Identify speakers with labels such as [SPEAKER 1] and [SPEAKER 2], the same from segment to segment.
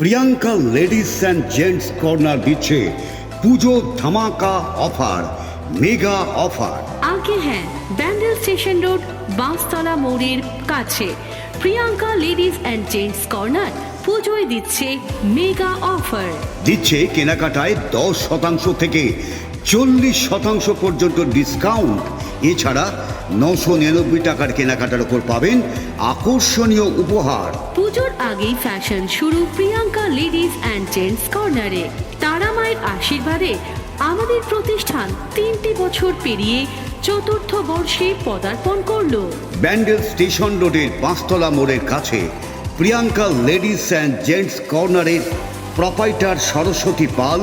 [SPEAKER 1] Priyanka ladies and gents corner দিচ্ছে পুজো ধামাকা offer mega offer.
[SPEAKER 2] আগে হ্যাঁ ব্যান্ডেল স্টেশন রোড বাঁশতলা মোড়ের কাছে। Priyanka ladies and gents corner পুজোয় দিচ্ছে মেগা অফার।
[SPEAKER 1] দিচ্ছে কেনাকাটায় দশ শতাংশ থেকে চল্লিশ শতাংশ পর্যন্ত ডিসকাউন্ট এছাড়া নশো নিরানব্বই টাকার কেনাকাটার ওপর পাবেন আকর্ষণীয় উপহার।
[SPEAKER 2] পুজোর আগেই ফ্যাশন শুরু প্রিয়াঙ্কা লেডিস অ্যান্ড জেন্টস কর্নারে তারা মায়ের আশীর্বাদে আমাদের প্রতিষ্ঠান তিনটি বছর পেরিয়ে চতুর্থ বর্ষে পদার্পণ করল।
[SPEAKER 1] ব্যান্ডেল স্টেশন রোডের পাঁচতলা মোড়ের কাছে প্রিয়াঙ্কা লেডিস অ্যান্ড জেন্টস কর্নারের প্রপাইটার সরস্বতী পাল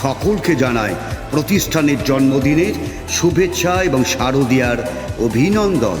[SPEAKER 1] সকলকে জানায় প্রতিষ্ঠানের জন্মদিনের শুভেচ্ছা এবং শারদীয়ার অভিনন্দন।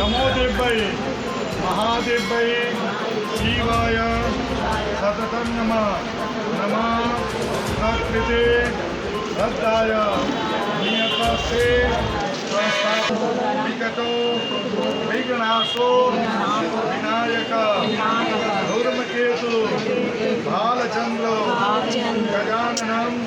[SPEAKER 3] నమో దేబ్బై మహాదేబ్బై శివాయ
[SPEAKER 4] సతతం నమ నమ ప్రకృతి శ్రద్ధాయ నియతసే
[SPEAKER 5] వికటో విఘ్నాశో వినాయక ధూర్మకేతు
[SPEAKER 4] బాలచంద్ర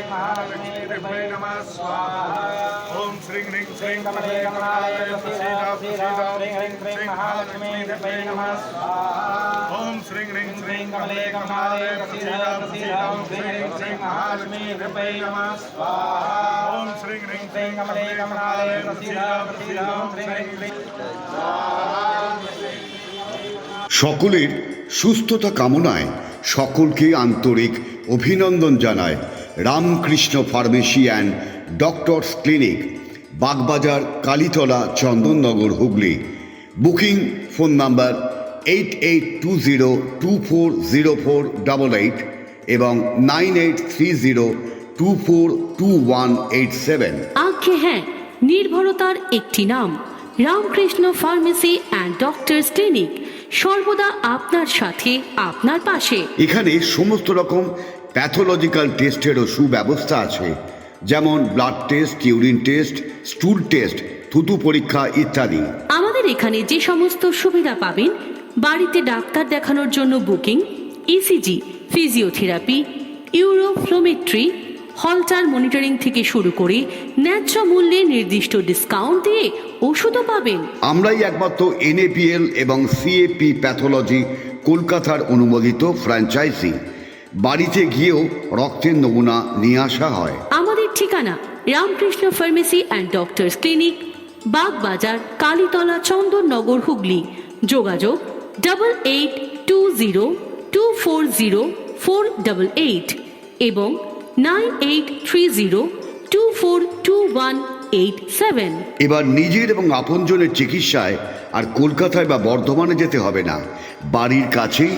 [SPEAKER 4] श्रीं श्रीं महालक्ष्मी देवै नमः स्वाहा ओम श्रीं ह्रीं श्रीं कमले कमलाय प्रसीदा प्रसीदा ओम श्रीं श्रीं महालक्ष्मी देवै नमः स्वाहा ओम श्रीं ह्रीं
[SPEAKER 3] ह्रीं
[SPEAKER 4] श्रीं
[SPEAKER 3] कमले कमलाले प्रसीद प्रसीद ॐ श्रीं ह्रीं श्रीं महालक्ष्मी कृपै नमः स्वाहा
[SPEAKER 4] ॐ श्रीं ह्रीं
[SPEAKER 3] ह्रीं कमले कमलाले प्रसीद प्रसीद ॐ श्रीं ह्रीं श्रीं
[SPEAKER 1] সকলের সুস্থতা কামনায় সকলকে আন্তরিক অভিনন্দন জানায় Ramakrishna pharmacy and doctors clinic Bagbazar Kalitala Chandannagar Hooghly. Booking phone number eight eight two zero two four zero four double eight এবং nine eight three zero two four two one eight seven
[SPEAKER 2] আজ্ঞে হ্যাঁ নির্ভরতার একটি নাম Ramakrishna pharmacy and doctors clinic. সর্বদা আপনার সাথে আপনার পাশে।
[SPEAKER 1] এখানে সমস্ত রকম প্যাথোলজিক্যাল টেস্টেরও সুব্যবস্থা আছে যেমন blood test urine test stool test থুতু পরীক্ষা ইত্যাদি।
[SPEAKER 2] আমাদের এখানে যে সমস্ত সুবিধা পাবেন বাড়িতে ডাক্তার দেখানোর জন্য booking ECG physiotherapy uroflowmetry Holter monitoring থেকে শুরু করে ন্যায্য মূল্যে নির্দিষ্ট ডিসকাউন্ট দিয়ে ওষুধও পাবেন।
[SPEAKER 1] আমরাই একমাত্র এনএপিএল এবং সিএপি প্যাথোলজি কলকাতার অনুমোদিত ফ্র্যাঞ্চাইজি বাড়িতে গিয়েও রক্তের নমুনা নিয়ে আসা হয়।
[SPEAKER 2] আমাদের ঠিকানা Ramakrishna pharmacy and doctors clinic Bagbazar Kalitala Chandannagar Hooghly. যোগাযোগ double eight two zero two four zero four double eight এবং nine eight three zero two four two one eight seven
[SPEAKER 1] এবার নিজের এবং আপনজনের চিকিৎসায় আর কলকাতায় বা বর্ধমানে যেতে হবে না। বাড়ির কাছেই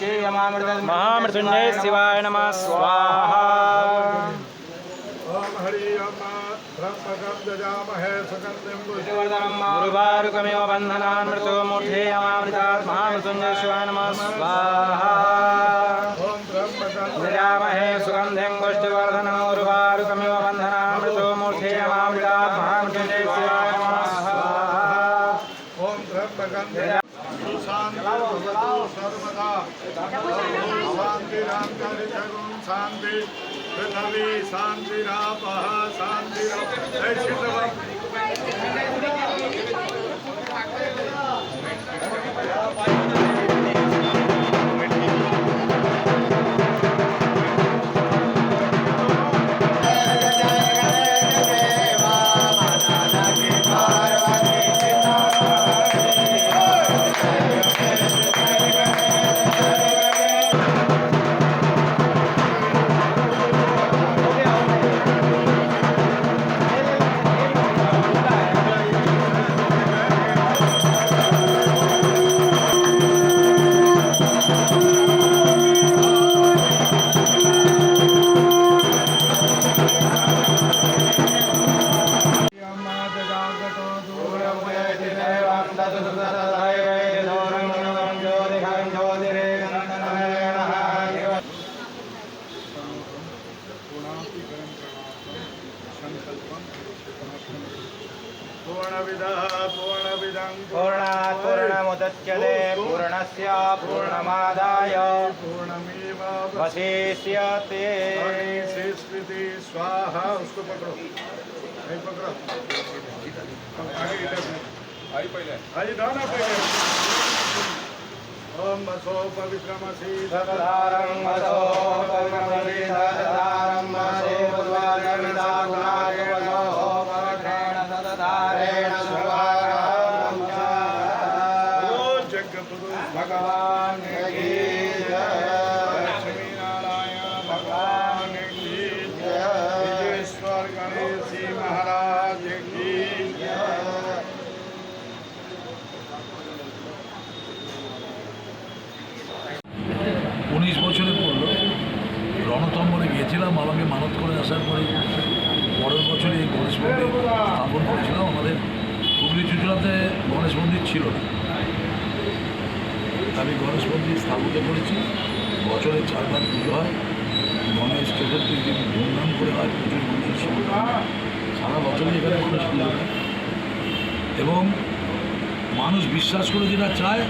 [SPEAKER 4] మహామృత్యుంజయ
[SPEAKER 3] శివాయ నమ స్వాహ గురువారుకమేవ బంధనాన్ మృతో మూర్ధే
[SPEAKER 4] అమామృతాత్ మహామృత్యుంజయ
[SPEAKER 3] శివాయ నమ స్వాహ నిరామహే సుగంధిం గుష్టివర్ధనం గురువారుకమేవ బంధనాన్ మృతో
[SPEAKER 4] మూర్ధే అమామృతాత్ మహామృత్యుంజయ भवतु सर्वदा शान्तिरान्तरिक्षगुं शान्ति पृथिवी शान्तिरापः शान्तिरः
[SPEAKER 3] पूर्णमुदच्यते पूर्णस्य पूर्णमादाय।
[SPEAKER 4] पूर्णमेव
[SPEAKER 3] वशिष्यते
[SPEAKER 4] स्वाहा। उसको पकड़ो। नहीं पकड़ो। आगे इधर आगे दाना पहले। ओम बसो पवित्रमसि
[SPEAKER 3] सदारं वसो पवित्रमसि सदारं वसो बुद्ध्वार्यमिदागुणाय वसो
[SPEAKER 4] ओ जगपुरुष
[SPEAKER 3] भगवान् की जय
[SPEAKER 4] लक्ष्मी नारायण भगवान की जय विजेश्वर गणेश जी महाराज की जय
[SPEAKER 6] উনিশ বছরে পড়লো রণতম্বরে গিয়েছিলাম বাবাকে মানত করে আসার পরে পরের বছরই এই গণেশ মন্দির স্থাপন করেছিলাম আমাদের হুগলি চুচড়াতে গণেশ মন্দির ছিল না আমি গণেশ মন্দির স্থাপিত করেছি বছরে চারবার পুজো হয়। গণেশ চতুর্থী দিন ধুমধাম করে হয় প্রচুর মানুষের সারা বছরই এখানে গণেশ পুজো হয় এবং মানুষ বিশ্বাস করে যেটা চায়,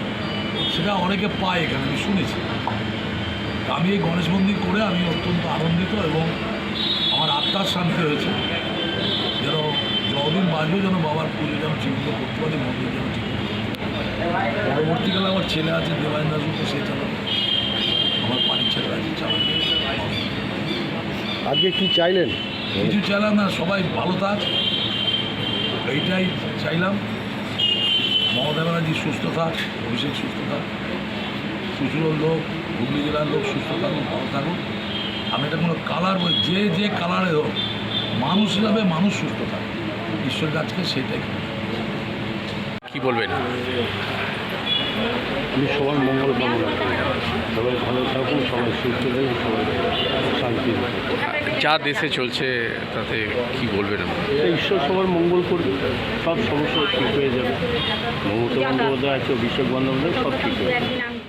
[SPEAKER 6] সেটা অনেকে পায় এখানে, আমি শুনেছি। আমি এই গণেশ মন্দির করে আমি অত্যন্ত আনন্দিত এবং আমার আত্মার শান্তি হয়েছে। যেন যতদিন বাঁচবে যেন বাবার পুজো যেন ঠিকমতো করতে পারি মন্দির যেন ঠিক পরবর্তীকালে আমার ছেলে আছে দেবায়ন দাসগুলো সে চালাবে আমার বাড়ির ছেলে আছে চালাবে
[SPEAKER 7] আজকে কি চাইলেন?
[SPEAKER 6] কিছু চাইলাম না সবাই ভালো থাক। এইটাই চাইলাম। মমতা ব্যানার্জি সুস্থ থাক অভিষেক সুস্থ থাক। শ্বশুরের লোক হুগলি জেলার লোক সুস্থ থাকুক ভালো থাকুক। আমি এটা কোনো কালার বল যে যে কালারে হোক মানুষ হিসাবে মানুষ সুস্থ থাক। ঈশ্বর কাছকে সেটাই
[SPEAKER 5] কি বলবেন?
[SPEAKER 7] আমি সবার মঙ্গল কামনা সবাই ভালো থাকুন সবাই সুস্থ থাকুন সবাই শান্তি
[SPEAKER 5] যা দেশে চলছে তাতে কি বলবেন?
[SPEAKER 7] ঈশ্বর সবার মঙ্গল করবে সব সমস্যা ঠিক হয়ে যাবে। মমতা বন্দ্যোপাধ্যায় আছে অভিষেক বন্দ্যোপাধ্যায় সব ঠিক হয়ে যাবে।